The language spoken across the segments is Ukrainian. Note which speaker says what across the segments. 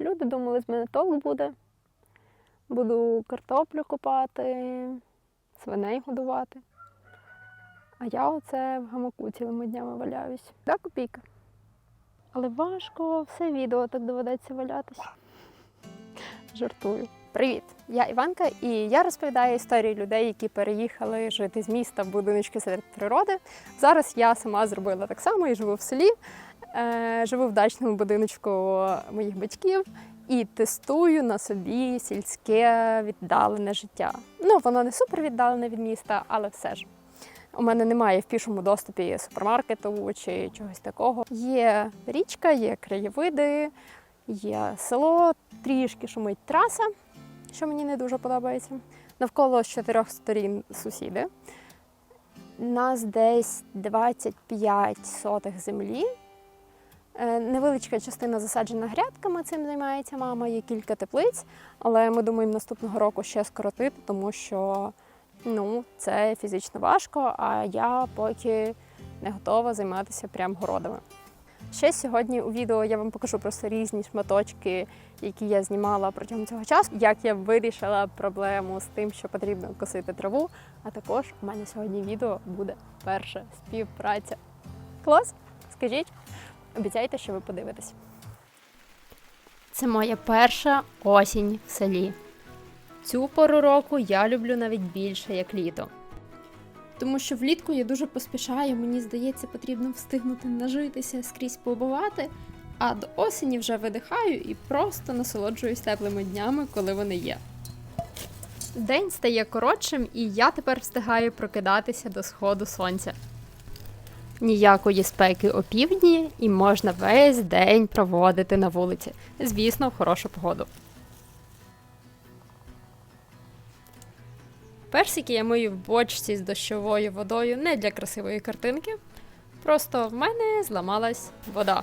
Speaker 1: Люди думали, з мене толк буде. Буду картоплю копати, свиней годувати. А я оце в гамаку цілими днями валяюсь. Да, копійка. Але важко, все відео так доведеться валятись. Жартую. Привіт! Я Іванка, і я розповідаю історії людей, які переїхали жити з міста в будиночки серед природи. Зараз я сама зробила так само і живу в селі. Е, живу в дачному будиночку моїх батьків і тестую на собі сільське віддалене життя. Ну, воно не супер віддалене від міста, але все ж. У мене немає в пішому доступі супермаркету чи чогось такого. Є річка, є краєвиди, є село, трішки шумить траса, що мені не дуже подобається. Навколо з чотирьох сторін сусіди. Нас десь 25 сотих землі. Е, Невеличка частина засаджена грядками, цим займається мама, є кілька теплиць, але ми думаємо наступного року ще скоротити, тому що ну, це фізично важко, а я поки не готова займатися прям городами. Ще сьогодні у відео я вам покажу просто різні шматочки, які я знімала протягом цього часу, як я вирішила проблему з тим, що потрібно косити траву. А також у мене сьогодні відео буде перша співпраця. Клас? Скажіть, обіцяйте, що ви подивитесь. Це моя перша осінь в селі. Цю пору року я люблю навіть більше, як літо. Тому що влітку я дуже поспішаю, мені здається, потрібно встигнути нажитися скрізь побувати, а до осені вже видихаю і просто насолоджуюсь теплими днями, коли вони є. День стає коротшим, і я тепер встигаю прокидатися до сходу сонця. Ніякої спеки опівдні, і можна весь день проводити на вулиці, звісно, в хорошу погоду. Персики я мию в бочці з дощовою водою не для красивої картинки. Просто в мене зламалась вода.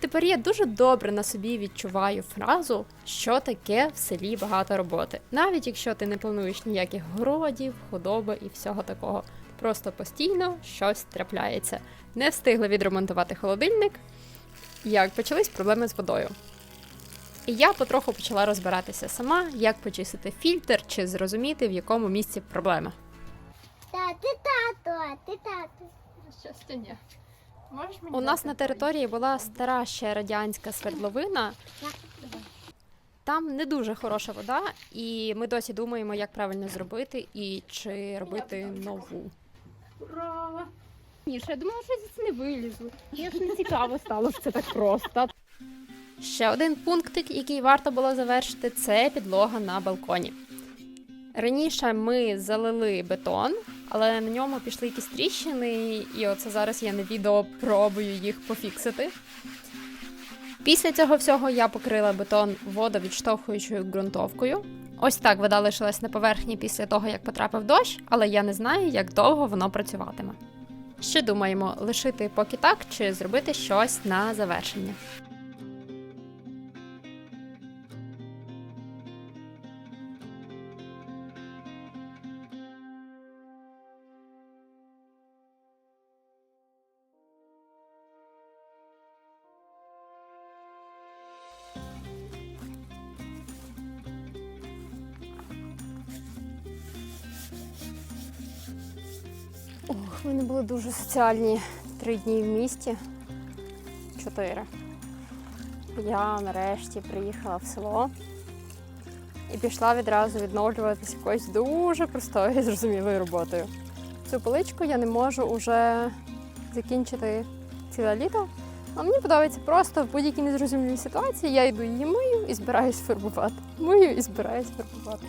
Speaker 1: Тепер я дуже добре на собі відчуваю фразу, що таке в селі багато роботи. Навіть якщо ти не плануєш ніяких городів, худоби і всього такого. Просто постійно щось трапляється. Не встигли відремонтувати холодильник, як почались проблеми з водою. І я потроху почала розбиратися сама, як почистити фільтр чи зрозуміти, в якому місці проблема.
Speaker 2: Та, ти тато, ти тато.
Speaker 1: Щастя, ні. У нас на території була стара ще радянська свердловина. Там не дуже хороша вода, і ми досі думаємо, як правильно зробити і чи робити нову.
Speaker 3: Ура! Ні, я думала, що я звідси не вилізу. Мені ж не цікаво стало, що це так просто.
Speaker 1: Ще один пунктик, який варто було завершити, це підлога на балконі. Раніше ми залили бетон, але на ньому пішли якісь тріщини, і оце зараз я на відео пробую їх пофіксити. Після цього всього я покрила бетон водовідштовхуючою ґрунтовкою. Ось так вода лишилась на поверхні після того, як потрапив дощ, але я не знаю, як довго воно працюватиме. Ще думаємо, лишити поки так чи зробити щось на завершення. Ох, вони були дуже соціальні три дні в місті. Чотири. Я нарешті приїхала в село і пішла відразу відновлюватися якоюсь дуже простою і зрозумілою роботою. Цю поличку я не можу вже закінчити ціле літо. А мені подобається просто в будь-якій незрозумілій ситуації я йду її мию і збираюсь фарбувати. Мию і збираюсь фарбувати.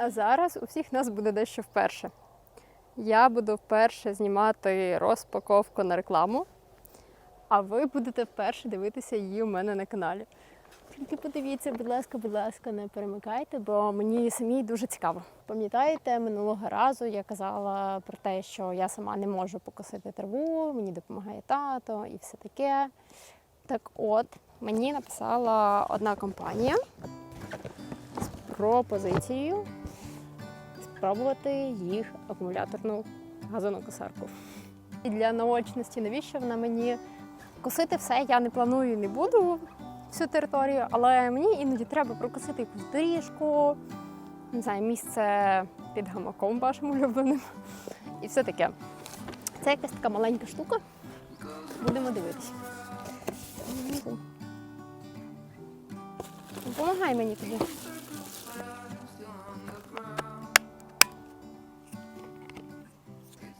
Speaker 1: А зараз у всіх нас буде дещо вперше. Я буду вперше знімати розпаковку на рекламу, а ви будете вперше дивитися її у мене на каналі. Тільки подивіться, будь ласка, будь ласка, не перемикайте, бо мені самій дуже цікаво. Пам'ятаєте, минулого разу я казала про те, що я сама не можу покосити траву, мені допомагає тато і все таке. Так от, мені написала одна компанія з пропозицією спробувати їх акумуляторну газонокосарку. І для наочності, навіщо вона мені косити все я не планую і не буду всю територію, але мені іноді треба прокосити якусь доріжку, не знаю, місце під гамаком вашим улюбленим. І все таке. Це якась така маленька штука. Будемо дивитися. Допомагай мені тоді.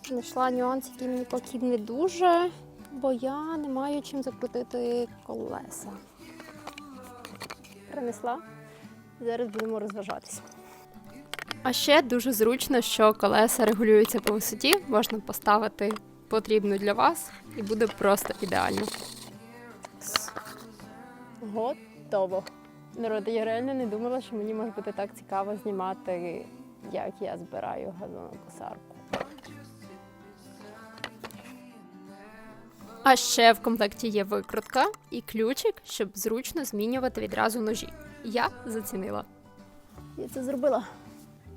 Speaker 1: Знайшла нюанс, який мені поки не дуже, бо я не маю чим закрутити колеса. Принесла. Зараз будемо розважатися. А ще дуже зручно, що колеса регулюються по висоті, можна поставити потрібну для вас і буде просто ідеально. Готово. Народ, я реально не думала, що мені може бути так цікаво знімати, як я збираю газонокосарку. А ще в комплекті є викрутка і ключик, щоб зручно змінювати відразу ножі. Я зацінила. Я це зробила.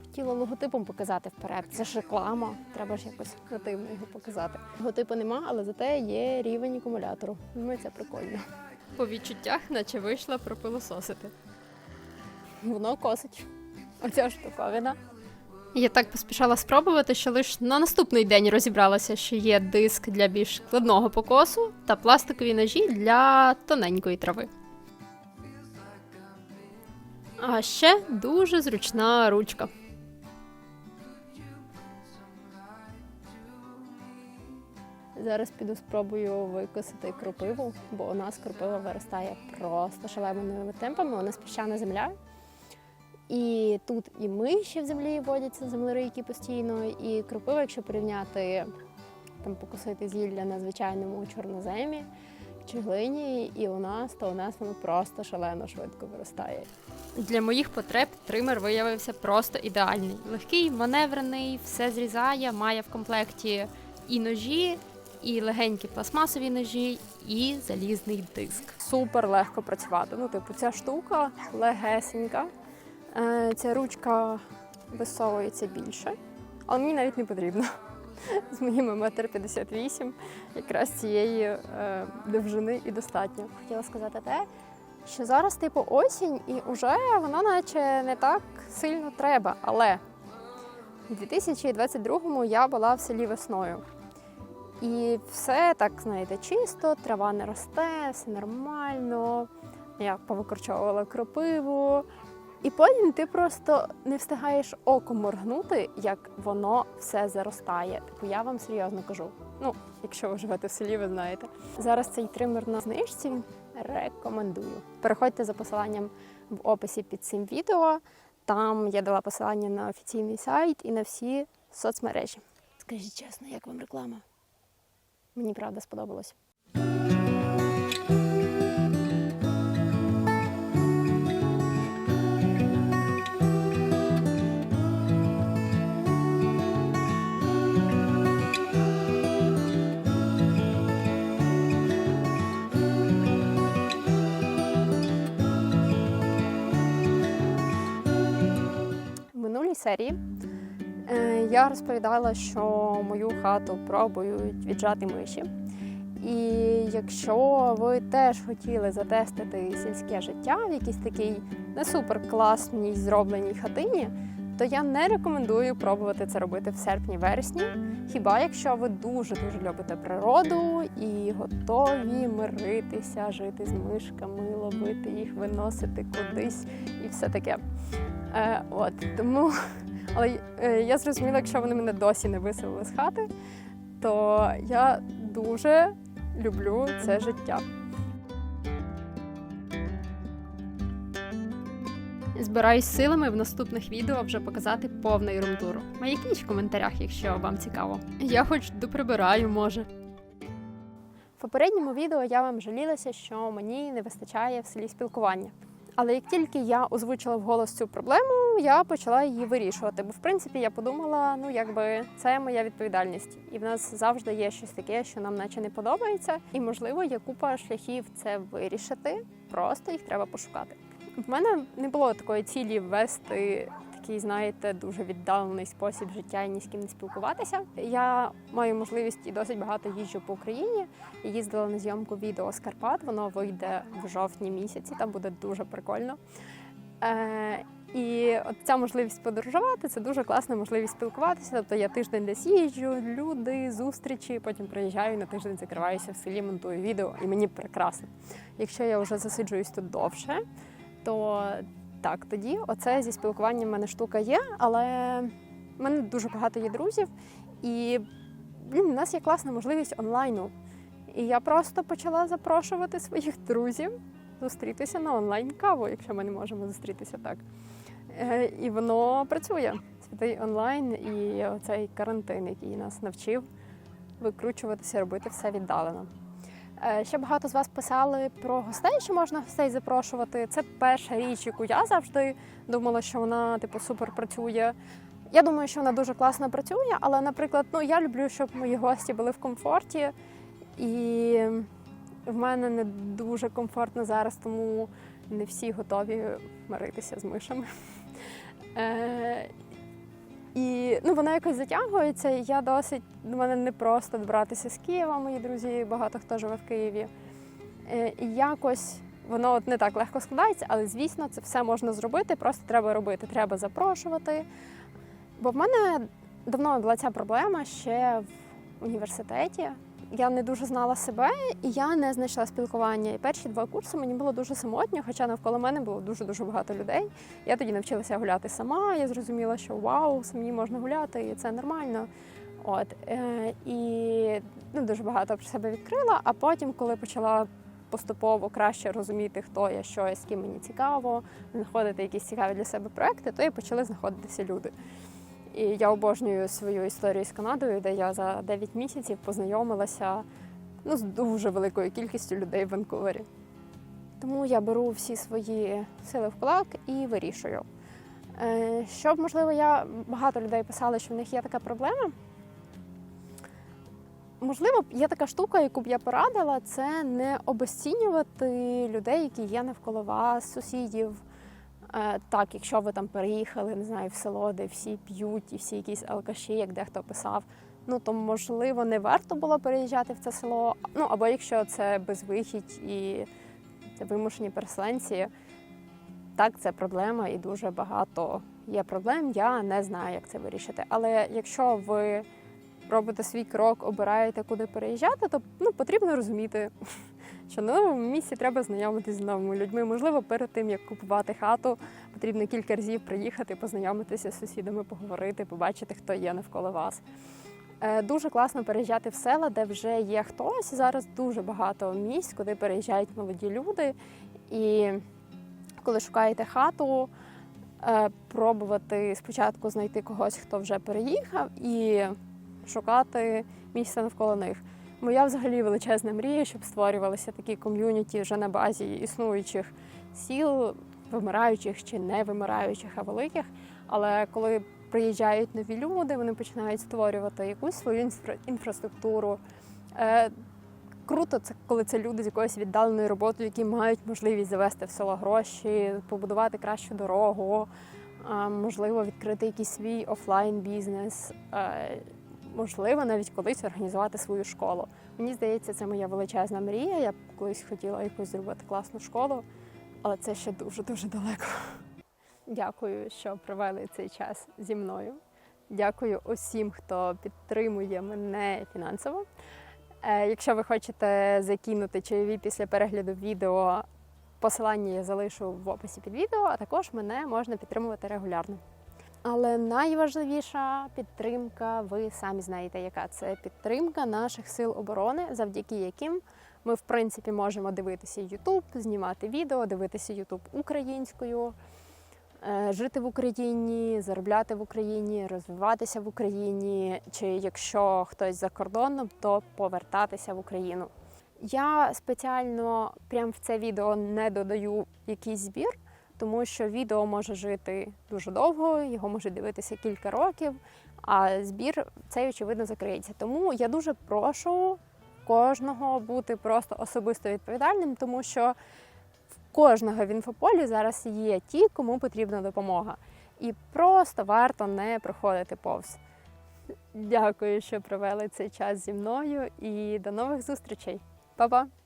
Speaker 1: Хотіла логотипом показати вперед. Це ж реклама, треба ж якось нативно його показати. Логотипу нема, але зате є рівень акумулятору. Думаю, це прикольно. По відчуттях, наче вийшла пропилососити. Воно косить. Оця штуковина. Я так поспішала спробувати, що лише на наступний день розібралася, що є диск для більш складного покосу та пластикові ножі для тоненької трави. А ще дуже зручна ручка. Зараз піду спробую викосити кропиву, бо у нас кропива виростає просто шаленими темпами. У нас піщана земля. І тут і миші в землі водяться, землерийки постійно, і кропива, якщо порівняти там покосити зілля на звичайному чорноземі чи глині, і у нас, то у нас воно просто шалено швидко виростає. Для моїх потреб тример виявився просто ідеальний. Легкий, маневрений, все зрізає, має в комплекті і ножі, і легенькі пластмасові ножі, і залізний диск. Супер легко працювати. Ну, типу, ця штука легесенька. Е, Ця ручка висовується більше, але мені навіть не потрібно. З моїми метр 58 якраз цієї е, довжини і достатньо. Хотіла сказати те, що зараз типу осінь, і вже воно наче не так сильно треба. Але у 2022-му я була в селі весною. І все так, знаєте, чисто, трава не росте, все нормально. Я повикорчовувала кропиву. І потім ти просто не встигаєш оком моргнути, як воно все заростає. Типу, я вам серйозно кажу. Ну, якщо ви живете в селі, ви знаєте. Зараз цей тример на знижці рекомендую. Переходьте за посиланням в описі під цим відео. Там я дала посилання на офіційний сайт і на всі соцмережі. Скажіть чесно, як вам реклама? Мені правда сподобалось. Серії е, я розповідала, що мою хату пробують віджати миші. І якщо ви теж хотіли затестити сільське життя в якійсь такій не супер класній зробленій хатині, то я не рекомендую пробувати це робити в серпні-вересні. Хіба якщо ви дуже дуже любите природу і готові миритися, жити з мишками, ловити їх, виносити кудись і все таке. Е, от тому, але е, я зрозуміла, якщо вони мене досі не виселили з хати, то я дуже люблю це життя. Збираюсь силами в наступних відео вже показати повний румтур. Маякніть в коментарях, якщо вам цікаво. Я хоч доприбираю, може. В попередньому відео я вам жалілася, що мені не вистачає в селі спілкування. Але як тільки я озвучила вголос цю проблему, я почала її вирішувати. Бо в принципі я подумала, ну якби це моя відповідальність, і в нас завжди є щось таке, що нам наче не подобається, і можливо є купа шляхів це вирішити. Просто їх треба пошукати. В мене не було такої цілі ввести такий, знаєте, дуже віддалений спосіб життя і ні з ким не спілкуватися. Я маю можливість і досить багато їжджу по Україні. Їздила на зйомку відео з Карпат. Воно вийде в жовтні місяці. Там буде дуже прикольно. Е, і от ця можливість подорожувати це дуже класна можливість спілкуватися. Тобто я тиждень десь їжджу, люди, зустрічі, потім приїжджаю на тиждень, закриваюся в селі, монтую відео, і мені прекрасно. Якщо я вже засиджуюсь тут довше, то так, тоді оце зі спілкуванням в мене штука є, але в мене дуже багато є друзів, і блін, у нас є класна можливість онлайну. І я просто почала запрошувати своїх друзів зустрітися на онлайн каву, якщо ми не можемо зустрітися так. Е, І воно працює. Святий онлайн і оцей карантин, який нас навчив викручуватися, робити все віддалено. Е, Ще багато з вас писали про гостей, що можна гостей запрошувати. Це перша річ, яку я завжди думала, що вона типу супер працює. Я думаю, що вона дуже класно працює, але, наприклад, ну я люблю, щоб мої гості були в комфорті, і в мене не дуже комфортно зараз, тому не всі готові миритися з мишами. Е, і ну, вона якось затягується, і я досить до мене непросто добратися з Києва, мої друзі, багато хто живе в Києві. Е, і якось воно от не так легко складається, але звісно, це все можна зробити, просто треба робити, треба запрошувати. Бо в мене давно була ця проблема ще в університеті. Я не дуже знала себе, і я не знайшла спілкування. І перші два курси мені було дуже самотньо, хоча навколо мене було дуже дуже багато людей. Я тоді навчилася гуляти сама. Я зрозуміла, що вау, самі можна гуляти, і це нормально. От е, і ну, дуже багато про себе відкрила. А потім, коли почала поступово краще розуміти, хто я, що я, з ким мені цікаво, знаходити якісь цікаві для себе проекти, то і почали знаходитися люди. І я обожнюю свою історію з Канадою, де я за 9 місяців познайомилася ну, з дуже великою кількістю людей в Ванкувері. Тому я беру всі свої сили в кулак і вирішую. Е, Щоб, можливо, я багато людей писали, що в них є така проблема. Можливо, є така штука, яку б я порадила, це не обесцінювати людей, які є навколо вас, сусідів. Е, Так, якщо ви там переїхали, не знаю, в село, де всі п'ють і всі якісь алкаші, як дехто писав, ну то можливо не варто було переїжджати в це село. Ну або якщо це безвихідь і вимушені переселенці, так, це проблема, і дуже багато є проблем. Я не знаю, як це вирішити. Але якщо ви робите свій крок, обираєте, куди переїжджати, то ну, потрібно розуміти, що на новому місці треба знайомитися з новими людьми. Можливо, перед тим як купувати хату, потрібно кілька разів приїхати, познайомитися з сусідами, поговорити, побачити, хто є навколо вас. Е, Дуже класно переїжджати в села, де вже є хтось. Зараз дуже багато місць, куди переїжджають молоді люди. І коли шукаєте хату, е, пробувати спочатку знайти когось, хто вже переїхав, і шукати місце навколо них. Моя взагалі величезна мрія, щоб створювалися такі ком'юніті вже на базі існуючих сіл, вимираючих чи не вимираючих, а великих. Але коли приїжджають нові люди, вони починають створювати якусь свою інфра- інфраструктуру. Е, Круто, це коли це люди з якоюсь віддаленою роботою, які мають можливість завести в село гроші, побудувати кращу дорогу, а, можливо, відкрити якийсь свій офлайн бізнес, е, можливо, навіть колись організувати свою школу. Мені здається, це моя величезна мрія. Я колись хотіла якусь зробити класну школу, але це ще дуже дуже далеко. Дякую, що провели цей час зі мною. Дякую усім, хто підтримує мене фінансово. Е, Якщо ви хочете закинути чайові після перегляду відео, посилання я залишу в описі під відео, а також мене можна підтримувати регулярно. Але найважливіша підтримка, ви самі знаєте, яка це підтримка наших сил оборони, завдяки яким ми, в принципі, можемо дивитися YouTube, знімати відео, дивитися YouTube українською, е, жити в Україні, заробляти в Україні, розвиватися в Україні, чи якщо хтось за кордоном, то повертатися в Україну. Я спеціально прямо в це відео не додаю якийсь збір, тому що відео може жити дуже довго, його може дивитися кілька років, а збір цей очевидно закриється. Тому я дуже прошу кожного бути просто особисто відповідальним, тому що в кожного в інфополі зараз є ті, кому потрібна допомога. і просто варто не проходити повз. Дякую, що провели цей час зі мною і до нових зустрічей. Па-па!